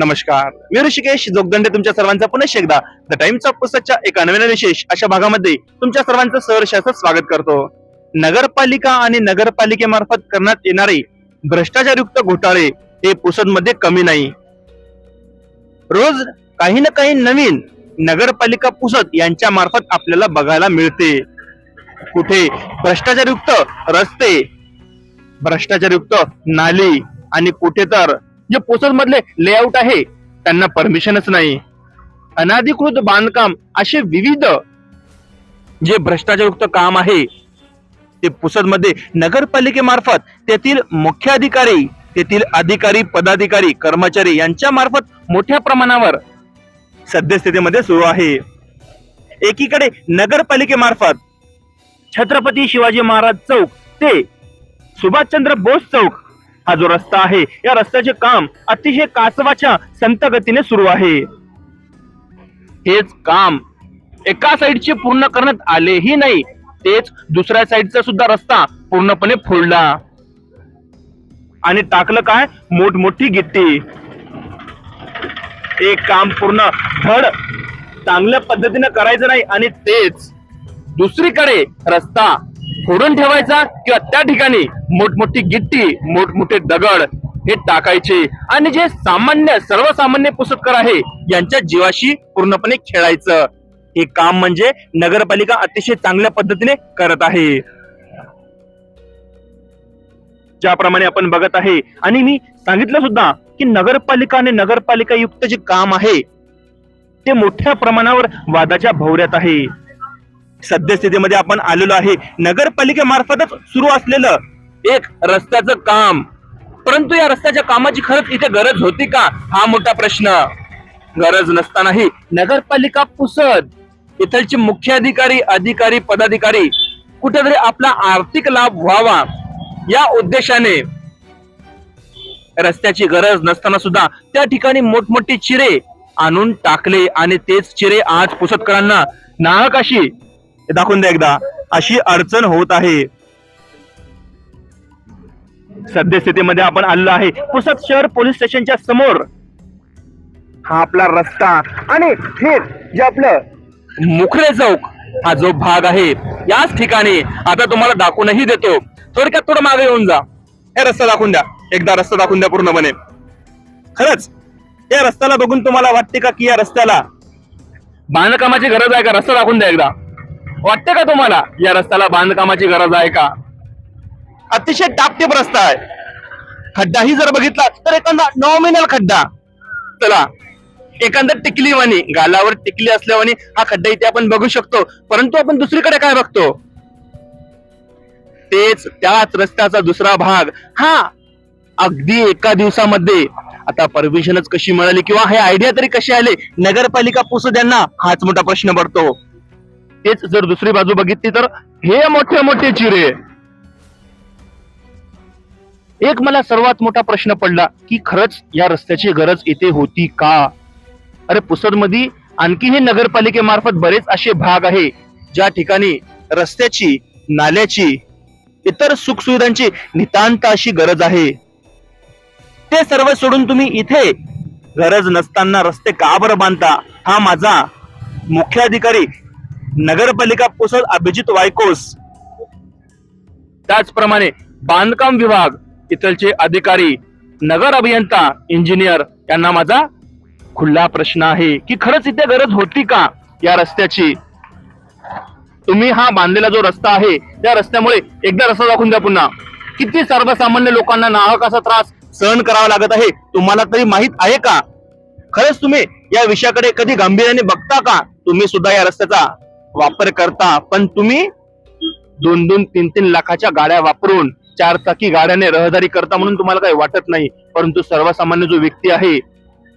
नमस्कार. मी ऋषिकेश जोगदंडे तुमच्या सर्वांचा पुन्हा एकदा द टाइम्स ऑफ पुस्तकच्या एका नवीन विशेष अशा भागामध्ये तुमच्या सर्वांचं सहर्ष स्वागत करतो. नगरपालिका आणि नगरपालिकेमार्फत करण्यात येणारे भ्रष्टाचारयुक्त घोटाळे हे पुसदमध्ये कमी नाही. रोज काही ना काही नवीन नगरपालिका पुसद यांच्या मार्फत आपल्याला बघायला मिळते. कुठे भ्रष्टाचारयुक्त रस्ते भ्रष्टाचारयुक्त नाली आणि कुठे तर जे पुसद मधले लेआउट आहे त्यांना परमिशनच नाही. अनाधिकृत बांधकाम असे विविध जे भ्रष्टाचारयुक्त काम आहे ते पुसदमध्ये नगरपालिकेमार्फत तेथील मुख्याधिकारी तेथील अधिकारी पदाधिकारी कर्मचारी यांच्या मार्फत मोठ्या प्रमाणावर सद्यस्थितीमध्ये सुरू आहे. एकीकडे नगरपालिकेमार्फत छत्रपती शिवाजी महाराज चौक ते सुभाषचंद्र बोस चौक हा जो रस्ता आहे या रस्त्याचे काम अतिशय कासवाच्या संत गतीने सुरू आहे. हेच काम एका साईडचे पूर्ण करण्यात आलेही नाही तेच दुसऱ्या साईडचा सुद्धा रस्ता पूर्णपणे फोडला. आणि टाकलं काय? मोठमोठी गिट्टी. एक काम पूर्ण धड चांगल्या पद्धतीने करायचं नाही आणि तेच दुसरीकडे रस्ता फोडून ठेवायचा किंवा त्या ठिकाणी मोठमोठी गिट्टी मोठमोठे दगड हे टाकायचे. आणि जे सामान्य सर्वसामान्य पुसतकर आहे यांच्या जीवाशी पूर्णपणे खेळायचं. हे काम म्हणजे नगरपालिका अतिशय चांगल्या पद्धतीने करत आहे. ज्याप्रमाणे आपण बघत आहे आणि मी सांगितलं सुद्धा की नगरपालिका आणि नगरपालिका युक्त जे काम आहे ते मोठ्या प्रमाणावर वादाच्या भोवऱ्यात आहे. सद्यस्थितीमध्ये आपण आलेलो आहे. नगरपालिकेमार्फतच सुरू असलेलं एक रस्त्याचं काम. परंतु या रस्त्याच्या कामाची खरंच इथे गरज होती का? हा मोठा प्रश्न. गरज नसतानाही नगरपालिका पुसद. इथलचे मुख्य अधिकारी अधिकारी पदाधिकारी कुठेतरी आपला आर्थिक लाभ व्हावा. या उद्देशाने रस्त्याची गरज नसताना सुद्धा त्या ठिकाणी मोठमोठे चिरे आणून टाकले. आणि तेच चिरे आज पुसदकरांना नाहक अशी दाखवून द्या एकदा. अशी अडचण होत आहे. सद्यस्थितीमध्ये आपण आलेलो आहे. पुसद शहर पोलीस स्टेशनच्या समोर. हा आपला रस्ता आणि थेट जे आपलं मुखरे चौक हा जो भाग आहे याच ठिकाणी आता तुम्हाला दाखवूनही देतो. थोडक्यात थोडं मागे येऊन जा. हे रस्ता दाखवून द्या. एकदा रस्ता दाखवून द्या पूर्णपणे. खरंच या रस्त्याला बघून तुम्हाला वाटते का की या रस्त्याला बांधकामाची गरज आहे का? रस्ता दाखवून द्या एकदा. वाटते का तुम्हाला या रस्त्याला बांधकामाची गरज आहे का? अतिशय टापटीप रस्ता आहे. खड्डाही जर बघितला तर एखादा नॉमिनल खड्डा. चला एखादा टिकली वाणी गालावर टिकली असल्यावानी हा खड्डा इथे आपण बघू शकतो. परंतु आपण दुसरीकडे काय बघतो? तेच त्याच रस्त्याचा दुसरा भाग. हा अगदी एका दिवसामध्ये. आता परमिशनच कशी मिळाली किंवा हे आयडिया तरी कशी आले? नगरपालिका पुसद त्यांना हाच मोठा प्रश्न पडतो. तेच जर दुसरी बाजू बघितली तर हे मोठे मोठे चिरे. एक मला सर्वात मोठा प्रश्न पडला की खरंच या रस्त्याची गरज इथे होती का? अरे पुसद आणखी आणखीही नगरपालिकेमार्फत बरेच असे भाग आहे ज्या ठिकाणी रस्त्याची नाल्याची इतर सुखसुविधांची नितांत अशी गरज आहे. ते सर्व सोडून तुम्ही इथे गरज नसताना रस्ते का बरं बांधता? हा माझा मुख्याधिकारी नगरपालिका पुसद अभिजित वायकोस. त्याचप्रमाणे बांधकाम विभाग इथलचे अधिकारी नगर अभियंता इंजिनियर यांना माझा खुल्ला प्रश्न आहे की खरंच इथे गरज होती का या रस्त्याची? तुम्ही हा बांधलेला जो रस्ता आहे त्या रस्त्यामुळे एकदा रस्ता दाखवून द्या पुन्हा. किती सर्वसामान्य लोकांना नाहक असा त्रास सहन करावा लागत आहे तुम्हाला तरी माहीत आहे का? खरंच तुम्ही या विषयाकडे कधी गांभीर्याने बघता का? तुम्ही सुद्धा या रस्त्याचा वापर करता पण तुम्ही दोन दोन तीन तीन लाखाच्या गाड्या वापरून चार चाकी गाड्याने रहदारी करता म्हणून तुम्हाला काही वाटत नाही. परंतु सर्वसामान्य जो व्यक्ती आहे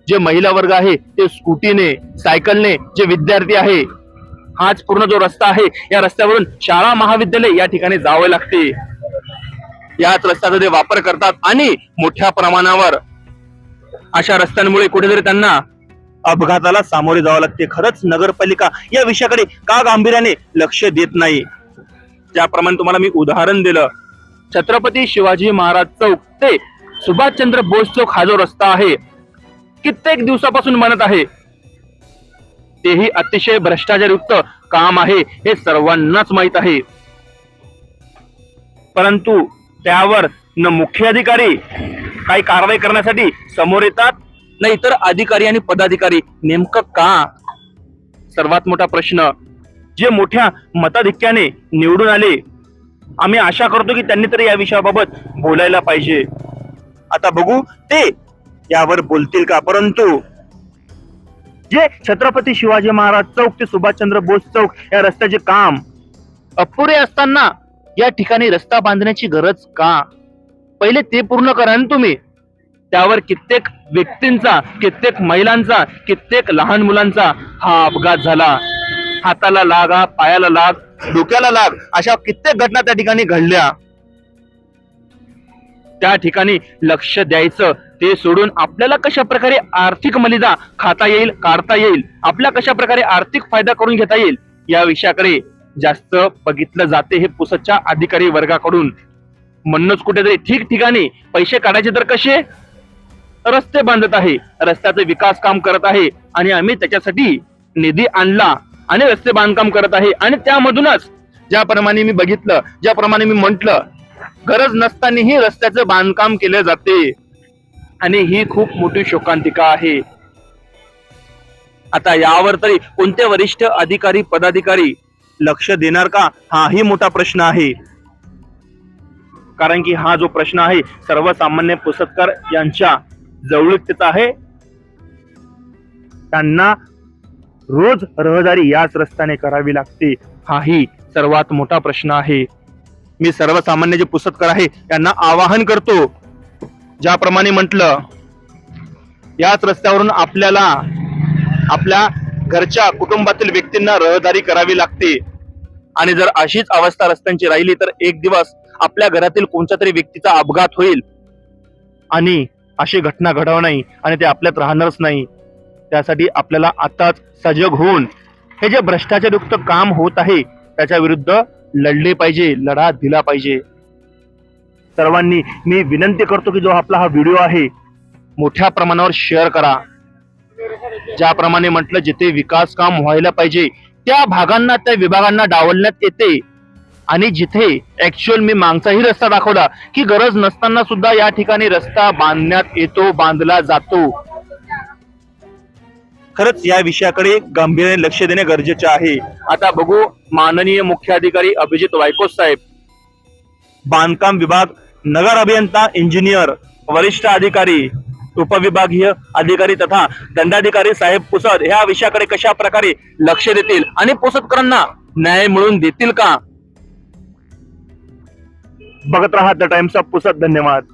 जे महिला वर्ग आहे ते स्कूटीने सायकलने जे विद्यार्थी आहे हाच पूर्ण जो रस्ता आहे या रस्त्यावरून शाळा महाविद्यालय या ठिकाणी जावे लागते. याच रस्त्याचा ते वापर करतात आणि मोठ्या प्रमाणावर अशा रस्त्यांमुळे कुठेतरी त्यांना अपघाताला सामोरे जावं लागते. खरंच नगरपालिका या विषयाकडे का गांभीर्याने लक्ष देत नाही? ज्याप्रमाणे तुम्हाला मी उदाहरण दिलं. छत्रपती शिवाजी महाराज चौक ते सुभाषचंद्र बोस चौक हा जो रस्ता आहे कित्येक दिवसापासून म्हणत आहे. तेही अतिशय भ्रष्टाचारयुक्त काम आहे हे सर्वांनाच माहीत आहे. परंतु त्यावर न मुख्य अधिकारी काही कारवाई करण्यासाठी समोर येतात नाही इतर अधिकारी आणि पदाधिकारी नेमकं का? सर्वात मोठा प्रश्न. जे मोठ्या मताधिक्याने निवडून आले आम्ही आशा करतो की त्यांनी तरी या विषयाबाबत बोलायला पाहिजे. आता बघू ते यावर बोलतील का? परंतु जे छत्रपती शिवाजी महाराज चौक ते सुभाषचंद्र बोस चौक या रस्त्याचे काम अपुरे असताना या ठिकाणी रस्ता बांधण्याची गरज का? पहिले ते पूर्ण करा ना तुम्ही. त्यावर कित्येक व्यक्तींचा कित्येक महिलांचा कित्येक लहान मुलांचा हा अपघात झाला. हाताला लागा पायाला लाग डोक्याला लाग अशा कित्येक घटना त्या ठिकाणी घडल्या. त्या ठिकाणी लक्ष द्यायचं ते सोडून आपल्याला कशा प्रकारे आर्थिक मलिदा खाता येईल काढता येईल आपल्या कशा प्रकारे आर्थिक फायदा करून घेता येईल या विषयाकडे जास्त बघितलं जाते हे पुसच्या अधिकारी वर्गाकडून. म्हणूनच कुठेतरी ठिकठिकाणी पैसे काढायचे तर कसे? रस्ते बांधत आहे. रस्त्याचे विकास काम करत आहे आणि आम्ही त्याच्यासाठी निधी आणला आणि रस्ते बांधकाम करत आहे. आणि त्यामधूनच ज्याप्रमाणे मी बघितलं ज्याप्रमाणे मी म्हटलं गरज नसतानाही रस्त्याचं बांधकाम केलं जाते. आणि ही खूप मोठी शोकांतिका आहे. आता यावर तरी कोणते वरिष्ठ अधिकारी पदाधिकारी लक्ष देणार का? हाही मोठा प्रश्न आहे. कारण की हा जो प्रश्न आहे सर्वसामान्य पुसतकर यांच्या जवळीकतेचा आहे. त्यांना रोज रहदारी याच रस्त्याने करावी लागते. हाही सर्वात मोठा प्रश्न आहे. मी सर्वसामान्य जे पुसतकर आहे त्यांना आवाहन करतो. ज्याप्रमाणे म्हटलं याच रस्त्यावरून आपल्याला आपल्या घरच्या कुटुंबातील व्यक्तींना रहदारी करावी लागते. आणि जर अशीच अवस्था रस्त्यांची राहिली तर एक दिवस आपल्या घरातील कोणत्या तरी व्यक्तीचा अपघात होईल. आणि अशी घटना घडव नाही आणि ते आपल्यात राहणारच नाही. त्यासाठी आपल्याला आताच सजग होऊन हे जे भ्रष्टाचारयुक्त काम होत आहे त्याच्या विरुद्ध लढले पाहिजे लढा दिला पाहिजे. सर्वांनी मी विनंती करतो की जो आपला हा व्हिडिओ आहे मोठ्या प्रमाणावर शेअर करा. ज्याप्रमाणे म्हटलं जिथे विकास काम व्हायला पाहिजे त्या भागांना त्या विभागांना डावलण्यात येते. आणि जिथे ऍक्च्युअल मी मागचाही रस्ता दाखवला की गरज नसताना सुद्धा या ठिकाणी रस्ता बांधण्यात येतो बांधला जातो. खरंच या विषयाकडे गांभीर्याने लक्ष देणे गरजेचे आहे. आता बघू माननीय मुख्याधिकारी अभिजित वायकोस साहेब. बांधकाम विभाग नगर अभियंता इंजिनियर वरिष्ठ अधिकारी उपविभागीय अधिकारी तथा दंडाधिकारी साहेब पुसद ह्या विषयाकडे कशा प्रकारे लक्ष देतील आणि पुसदकरांना न्याय मिळवून देतील का? बघत राहा द टाइम्स ऑफ पुसद. धन्यवाद.